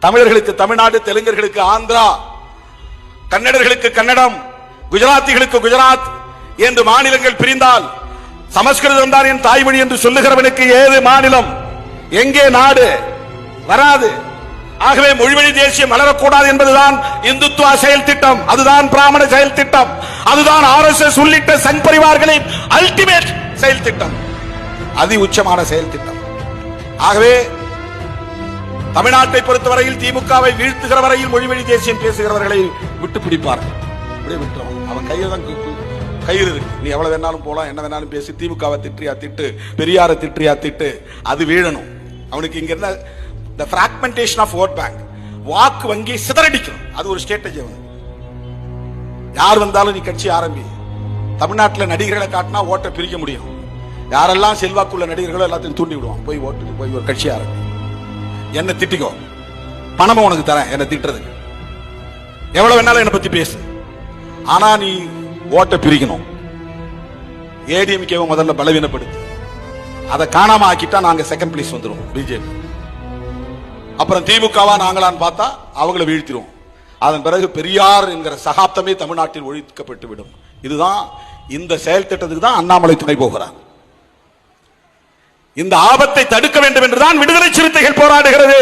தமிழர்களுக்கு தமிழ்நாடு தெலுங்கர்களுக்கு ஆந்திரா கன்னடர்களுக்கு கன்னடம் குஜராத்திகளுக்கு குஜராத் என்று மாநிலங்கள் பிரிந்தால் சமஸ்கிருதம் தான் என் தாய்மொழி என்று சொல்லுகிறவனுக்கு ஏது மாநிலம்? எங்கே நாடு? வராது. ஆகவே மொழிவழி தேசியம் வளரக்கூடாது என்பதுதான் இந்துத்துவா செயல் திட்டம். அதுதான் பிராமண செயல் திட்டம். அதுதான் ஆர் எஸ் எஸ் உள்ளிட்ட சங் பரிவார்களின் அல்டிமேட் செயல் திட்டம். அதி உச்சமான செயல் திட்டம். ஆகவே தமிழ்நாட்டை பொறுத்தவரையில் திமுகவை வீழ்த்துகிற வரையில் மொழிவழி தேசியம் பேசுகிறவர்களை விட்டு பிடிப்பார்கள் அப்படியே விட்டுறோம் அவன் கையில் தான் கயிறு இருக்கு. நீ எவ்வளவு வேணாலும் போலாம் என்ன வேணாலும் பேசி திமுகவை திட்டியா திட்டு பெரியாரை திட்டியா திட்டு. அது வீழணும். அவனுக்கு இங்க இருந்த the ஆஃப் ஓட் பேங்க் வாக்கு வங்கி சிதறடிக்கணும். அது ஒரு ஸ்ட்ராட்டஜி அவனுக்கு. யார் வந்தாலும் நீ கட்சி ஆரம்பி. தமிழ்நாட்டில் நடிகர்களை காட்டினா ஓட்டை பிரிக்க முடியும். யாரெல்லாம் செல்வாக்குள்ள நடிகர்களோ எல்லாத்தையும் தூண்டி விடுவான். போய் ஓட்டு போய் ஒரு கட்சி ஆரம்பி. என்ன திட்டிக்கோ. பணமும் உனக்கு தரேன் என்ன திட்டுறதுக்கு. எவ்வளவு வேணாலும் என்னை பத்தி பேசு. ஆனா நீ ஓட்டை பிரிக்கணும். ஏடிஎம்கேவை முதல்ல பலவீனப்படுத்து. அதை காணாம ஆக்கிட்டா நாங்க செகண்ட் பிளேஸ் வந்துடும் பிஜேபி அப்புறம் திமுகவா நாங்களான்னு பார்த்தா அவங்கள வீழ்த்திடுவோம் அதன் பிறகு பெரியார் என்கிற சகாப்தமே தமிழ்நாட்டில் ஒழிக்கப்பட்டு விடும் இதுதான் இந்த செயல் திட்டத்துக்கு தான் அண்ணாமலை துணை போகிறார். இந்த ஆபத்தை தடுக்க வேண்டும் என்றுதான் விடுதலை சிறுத்தைகள் போராடுகிறது.